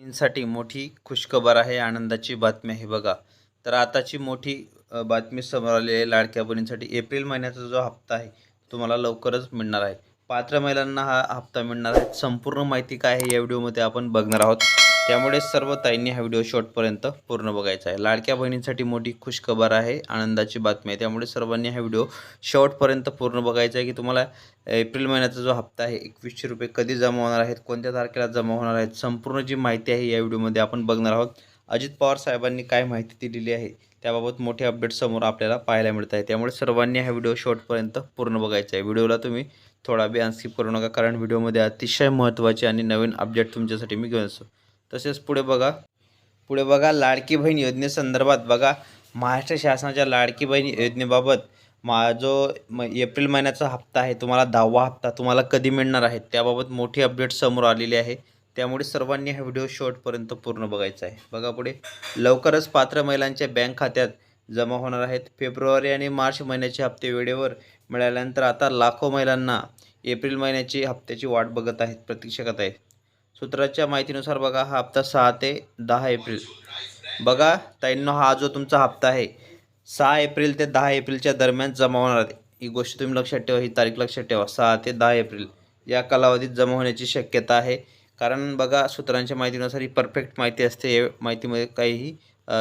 साठी मोठी खुशखबर आहे आनंदाची बातमी आहे बघा. तर आताची मोठी बातमी समोर आली आहे लाडक्या बहिणींसाठी. एप्रिल महिन्याचा जो हप्ता आहे तुम्हाला लवकरच मिळणार आहे. पात्र महिलांना हा हप्ता मिळणार आहे. संपूर्ण माहिती काय आहे या व्हिडिओमध्ये आपण बघणार आहोत. त्यामुळे सर्व ताईंनी हा व्हिडिओ शॉर्टपर्यंत पूर्ण बघायचा आहे. लाडक्या बहिणींसाठी मोठी खुशखबर आहे आनंदाची बातमी आहे. त्यामुळे सर्वांनी हा व्हिडिओ शॉर्टपर्यंत पूर्ण बघायचा आहे की तुम्हाला एप्रिल महिन्याचा जो हप्ता आहे एकवीसशे रुपये कधी जमा होणार आहेत कोणत्या तारखेला जमा होणार आहेत संपूर्ण जी माहिती आहे या व्हिडिओमध्ये आपण बघणार आहोत. अजित पवार साहेबांनी काय माहिती दिलेली आहे त्याबाबत मोठे अपडेट समोर आपल्याला पाहायला मिळत आहे. त्यामुळे सर्वांनी हा व्हिडिओ शॉर्टपर्यंत पूर्ण बघायचा आहे. व्हिडिओला तुम्ही थोडा बी अनस्किप करू नका कारण व्हिडिओमध्ये अतिशय महत्त्वाचे आणि नवीन अपडेट तुमच्यासाठी मी घेऊन असतो तसेच पुढे बघा. पुढे बघा लाडकी बहीण योजनेसंदर्भात बघा. महाराष्ट्र शासनाच्या लाडकी बहीण योजनेबाबत मा जो म एप्रिल महिन्याचा हप्ता आहे. तुम्हाला दहावा हप्ता तुम्हाला कधी मिळणार आहे? त्याबाबत मोठी अपडेट समोर आलेली आहे. त्यामुळे सर्वांनी हा व्हिडिओ शॉर्टपर्यंत पूर्ण बघायचा आहे. बघा पुढे. लवकरच पात्र महिलांच्या बँक खात्यात जमा होणार आहेत. फेब्रुवारी आणि मार्च महिन्याचे हप्ते वेळेवर मिळाल्यानंतर आता लाखो महिलांना एप्रिल महिन्याची हप्त्याची वाट बघत आहेत प्रतीक्षा करत आहेत. सूत्राच्या माहितीनुसार बघा हा हप्ता सहा ते दहा एप्रिल. बघा ताईंनो हा जो तुमचा हप्ता आहे सहा एप्रिल ते दहा एप्रिलच्या दरम्यान जमा होणार आहे. ही गोष्ट तुम्ही लक्षात ठेवा ही तारीख लक्षात ठेवा. सहा ते दहा एप्रिल या कालावधीत जमा होण्याची शक्यता आहे. कारण बघा सूत्रांच्या माहितीनुसार ही परफेक्ट माहिती असते. या माहितीमध्ये काहीही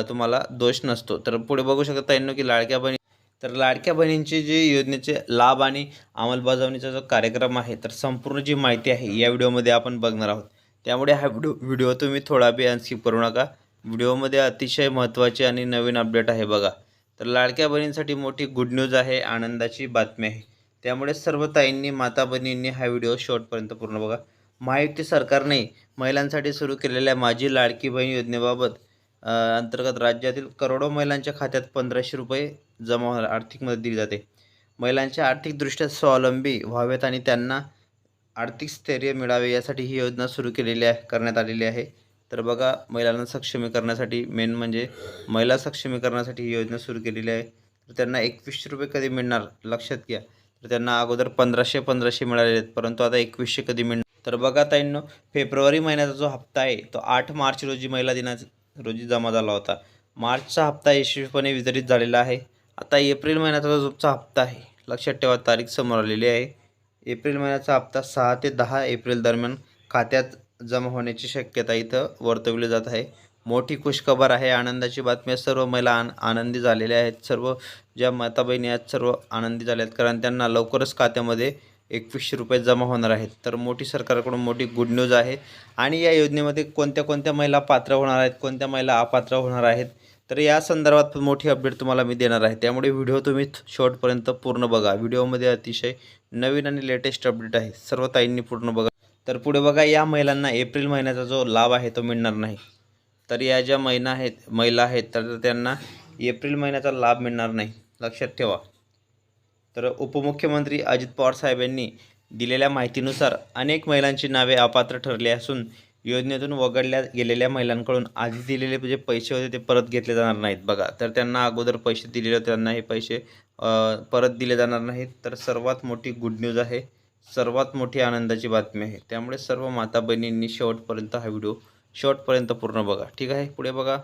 तुम्हाला दोष नसतो. तर पुढे बघू शकता ताईंनो की लाडक्या बहिणी तर लाडक्या बहिणींचे जे योजनेचे लाभ आणि अंमलबजावणीचा जो कार्यक्रम आहे तर संपूर्ण जी माहिती आहे या व्हिडिओमध्ये आपण बघणार आहोत. त्यामुळे हा व्हिडिओ व्हिडिओ तुम्ही थोडा बी अनस्किप करू नका. व्हिडिओमध्ये अतिशय महत्त्वाचे आणि नवीन अपडेट आहे बघा. तर लाडक्या बहिणींसाठी मोठी गुड न्यूज आहे आनंदाची बातमी आहे. त्यामुळे सर्व ताईंनी माता बहिणींनी हा व्हिडिओ शेवटपर्यंत पूर्ण बघा. महायुक्ती सरकारने महिलांसाठी सुरू केलेल्या माझी लाडकी बहीण योजनेबाबत अंतर्गत राज्यातील करोडो महिलांच्या खात्यात पंधराशे रुपये जमा होणार आर्थिक मदत दिली जाते. महिलांच्या आर्थिकदृष्ट्या स्वावलंबी व्हावेत आणि त्यांना आर्थिक स्थैर्य मिळावे यासाठी ही योजना सुरू केलेली आहे करण्यात आलेली आहे. तर बघा महिलांना सक्षमीकरणासाठी मेन म्हणजे महिला सक्षमीकरणासाठी ही योजना सुरू केलेली आहे. तर त्यांना एकवीसशे रुपये कधी मिळणार लक्षात घ्या. तर त्यांना अगोदर पंधराशे पंधराशे मिळालेले आहेत परंतु आता एकवीसशे कधी मिळणार? तर बघा ताईंनो फेब्रुवारी महिन्याचा जो हप्ता आहे तो आठ मार्च रोजी महिला दिना रोजी जमा झाला होता. मार्चचा हप्ता यशस्वीपणे वितरित झालेला आहे. आता एप्रिल महिन्याचा जो तुमचा हप्ता आहे लक्षात ठेवा तारीख समोर आलेली आहे. एप्रिल महिन्याचा हप्ता सहा ते दहा एप्रिल दरम्यान खात्यात जमा होण्याची शक्यता इथं वर्तवली जात आहे. मोठी खुशखबर आहे. आनंदाची बातमी सर्व महिला आन आनंदी झालेल्या आहेत. सर्व ज्या माता बहिणी आहेत सर्व आनंदी झाल्या आहेत कारण त्यांना लवकरच खात्यामध्ये एकवीसशे रुपये जमा होणार आहेत. तर मोठी सरकारकडून मोठी गुड न्यूज आहे. आणि या योजनेमध्ये कोणत्या कोणत्या महिला पात्र होणार आहेत? कोणत्या महिला अपात्र होणार आहेत? तर या संदर्भात मोठी अपडेट तुम्हाला मी देणार आहे. त्यामुळे व्हिडिओ तुम्ही शेवटपर्यंत पूर्ण बघा. व्हिडिओमध्ये अतिशय नवीन आणि लेटेस्ट अपडेट आहे. सर्व ताईंनी पूर्ण बघा. तर पुढे बघा या महिलांना एप्रिल महिन्याचा जो लाभ आहे तो मिळणार नाही. तर या ज्या महिना आहेत महिला आहेत तर त्यांना एप्रिल महिन्याचा लाभ मिळणार नाही. लक्षात ठेवा. तर उपमुख्यमंत्री अजित पवार साहेब यांनी दिलेल्या माहितीनुसार अनेक महिलांची नावे अपात्र ठरली असून योजनेतून वगळल्या गेलेल्या महिलांकडून आधी दिलेले जे पैसे होते ते परत घेतले जाणार नाहीत. बघा तर त्यांना अगोदर पैसे दिलेले होते त्यांना हे पैसे परत दिले जाणार नाहीत. तर सर्वात मोठी गुड न्यूज आहे सर्वात मोठी आनंदाची बातमी आहे. त्यामुळे सर्व माता बहिणींनी शेवटपर्यंत हा व्हिडिओ शेवटपर्यंत पूर्ण बघा. ठीक आहे? पुढे बघा.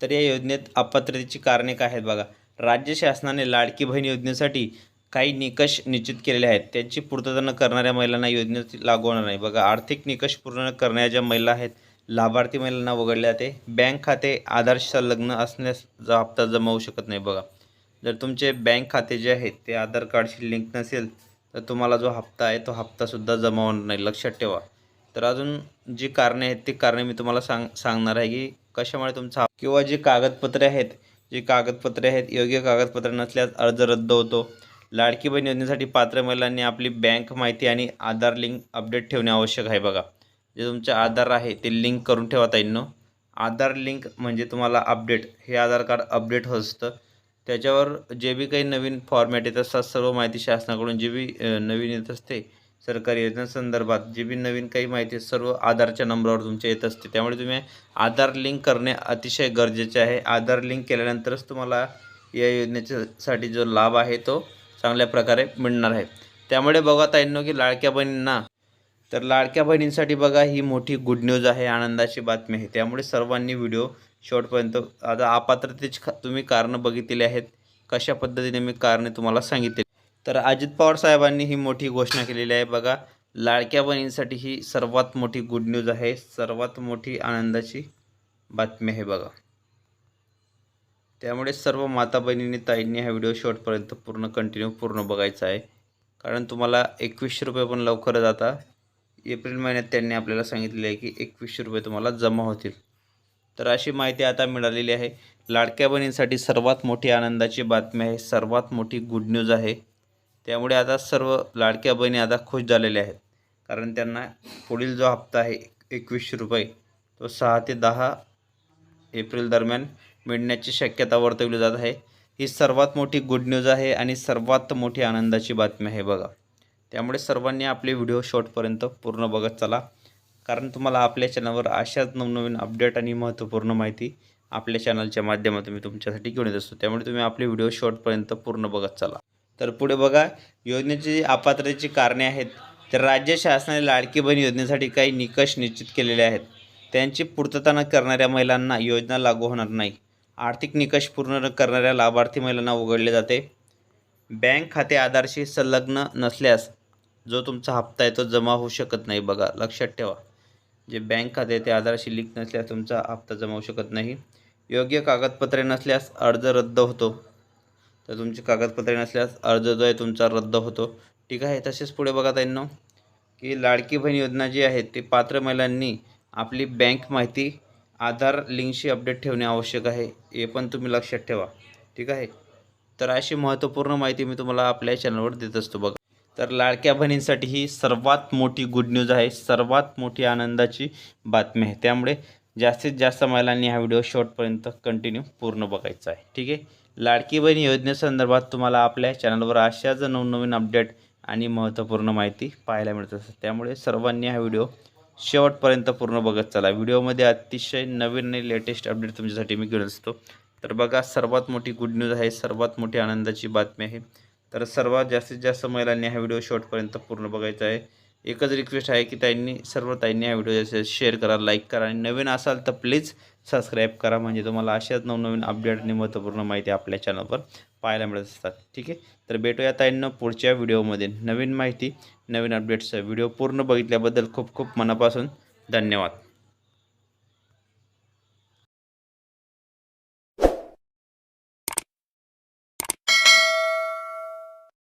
तर या योजनेत अपात्रतेची कारणे काय आहेत बघा. राज्य शासनाने लाडकी बहीण योजनेसाठी काही निकष निश्चित केलेले आहेत. त्यांची पूर्तता न करणाऱ्या महिलांना योजनेत लागू होणार नाही. बघा आर्थिक निकष पूर्ण करणाऱ्या ज्या महिला आहेत लाभार्थी महिलांना वगळले जाते. बँक खाते आधार संलग्न असण्यास जा हप्ता जमा होऊ शकत नाही बघा. जर तुमचे बँक खाते जे आहेत ते आधार कार्डशी लिंक नसेल तर तुम्हाला जो हप्ता आहे तो हप्तासुद्धा जमा होणार नाही. लक्षात ठेवा. तर अजून जी कारणे आहेत ती कारणे मी तुम्हाला सांग सांगणार आहे की कशामुळे तुमचा किंवा जी कागदपत्रे आहेत जी कागदपत्रे आहेत योग्य कागदपत्रे नसल्यास अर्ज रद्द होतो. लाडकी बहीण योजनेसाठी पात्र महिलांनी आपली बँक माहिती आणि आधार लिंक अपडेट ठेवणे आवश्यक आहे बघा. जे तुमचे आधार आहे ते लिंक करून ठेवा ताईंनो. आधार लिंक म्हणजे तुम्हाला अपडेट. हे आधार कार्ड अपडेट होत असतं. त्याच्यावर जे बी काही नवीन फॉर्मॅट येत असतात सर्व माहिती शासनाकडून जे बी नवीन येत असते सरकारी योजनांसंदर्भात जे बी नवीन काही माहिती सर्व आधारच्या नंबरवर तुमच्या येत असते. त्यामुळे तुम्ही आधार लिंक करणे अतिशय गरजेचे आहे. आधार लिंक केल्यानंतरच तुम्हाला या योजनेच्यासाठी जो लाभ आहे तो चांगल्या प्रकारे मिळणार आहे. त्यामुळे बघा ताईंनो की लाडक्या बहिणींना तर लाडक्या बहिणींसाठी बघा ही मोठी गुड न्यूज आहे आनंदाची बातमी आहे. त्यामुळे सर्वांनी व्हिडिओ शेवटपर्यंत आता अपात्रतेची तुम्ही कारणं बघितलेली आहेत. कशा पद्धतीने मी कारणे तुम्हाला सांगितले. तर अजित पवार साहेबांनी ही मोठी घोषणा केलेली आहे. बघा लाडक्या बहिणींसाठी ही सर्वात मोठी गुड न्यूज आहे. सर्वात मोठी आनंदाची बातमी आहे बघा. त्यामुळे सर्व माता बहिणींनी ताईंनी हा व्हिडिओ शेवटपर्यंत पूर्ण कंटिन्यू पूर्ण बघायचा आहे. कारण तुम्हाला एकवीसशे रुपये पण लवकरच आता एप्रिल महिन्यात त्यांनी आपल्याला सांगितले आहे की एकवीसशे रुपये तुम्हाला जमा होतील. तर अशी माहिती आता मिळालेली आहे. लाडक्या बहिणींसाठी सर्वात मोठी आनंदाची बातमी आहे. सर्वात मोठी गुड न्यूज आहे. त्यामुळे आता सर्व लाडक्या बहिणी आता खुश झालेल्या आहेत. कारण त्यांना पुढील जो हप्ता आहे एकवीसशे रुपये तो सहा ते दहा एप्रिल दरम्यान मिळण्याची शक्यता वर्तवली जात आहे. ही सर्वात मोठी गुड न्यूज आहे आणि सर्वात मोठी आनंदाची बातमी आहे बघा. त्यामुळे सर्वांनी आपले व्हिडिओ शॉर्टपर्यंत पूर्ण बघत चला. कारण तुम्हाला आपल्या चॅनलवर अशाच नवनवीन अपडेट आणि महत्त्वपूर्ण माहिती आपल्या चॅनलच्या माध्यमातून मी तुमच्यासाठी घेऊन येत असतो. त्यामुळे तुम्ही आपले व्हिडिओ शॉर्टपर्यंत पूर्ण बघत चला. तर पुढे बघा योजनेची जी अपात्रतेची कारणे आहेत. तर राज्य शासनाने लाडकी बहीण योजनेसाठी काही निकष निश्चित केलेले आहेत. त्यांची पूर्तता न करणाऱ्या महिलांना योजना लागू होणार नाही. आर्थिक निकष पूर्ण करणाऱ्या लाभार्थी महिलांना उघडले जाते. बँक खाते आधारशी संलग्न नसल्यास जो तुमचा हप्ता आहे तो जमा होऊ शकत नाही. बघा लक्षात ठेवा. जे बँक खाते आहे ते आधारशी लिंक नसल्यास तुमचा हप्ता जमा होऊ शकत नाही. योग्य कागदपत्रे नसल्यास अर्ज रद्द होतो. तर तुमची कागदपत्रे नसल्यास अर्ज जो आहे तुमचा रद्द होतो. ठीक आहे तसेच पुढे बघा त्यांना की लाडकी बहीण योजना जी आहे ती पात्र महिलांनी आपली बँक माहिती आधार लिंकशी अपडेट ठेवणे आवश्यक आहे हे पण तुम्ही लक्षात ठेवा ठीक आहे? तर अशी महत्त्वपूर्ण माहिती मी तुम्हाला आपल्या चॅनलवर देत असतो बघा. तर लाडक्या बहिणींसाठी ही सर्वात मोठी गुड न्यूज आहे सर्वात मोठी आनंदाची बातमी आहे. त्यामुळे जास्तीत जास्त महिलांनी हा व्हिडिओ शॉर्टपर्यंत कंटिन्यू पूर्ण बघायचा आहे ठीक आहे? लाडकी बहीण योजनेसंदर्भात तुम्हाला आपल्या चॅनलवर अशाच नवनवीन अपडेट आणि महत्त्वपूर्ण माहिती पाहायला मिळत असते त्यामुळे सर्वांनी हा व्हिडिओ शेवटपर्यंत पूर्ण बघत चला. व्हिडिओमध्ये अतिशय नवीन आणि लेटेस्ट अपडेट तुमच्यासाठी मी घेऊन असतो. तर बघा सर्वात मोठी गुड न्यूज आहे सर्वात मोठी आनंदाची बातमी आहे. तर सर्वात जास्तीत जास्त महिलांनी हा व्हिडिओ शेवटपर्यंत पूर्ण बघायचा आहे. एकच रिक्वेस्ट आहे की त्यांनी सर्व ताईंनी हा व्हिडिओ जास्त शेअर करा लाईक करा. आणि नवीन असाल तर प्लीज सबस्क्राईब करा. म्हणजे तुम्हाला अशाच नवनवीन अपडेट आणि महत्त्वपूर्ण माहिती आपल्या चॅनलवर पाहायला मिळत असतात. ठीक आहे? तर भेटूया ताईंना पुढच्या व्हिडिओमध्ये नवीन माहिती नवीन अपडेट्सचा व्हिडिओ पूर्ण बघितल्याबद्दल खूप खूप मनापासून धन्यवाद.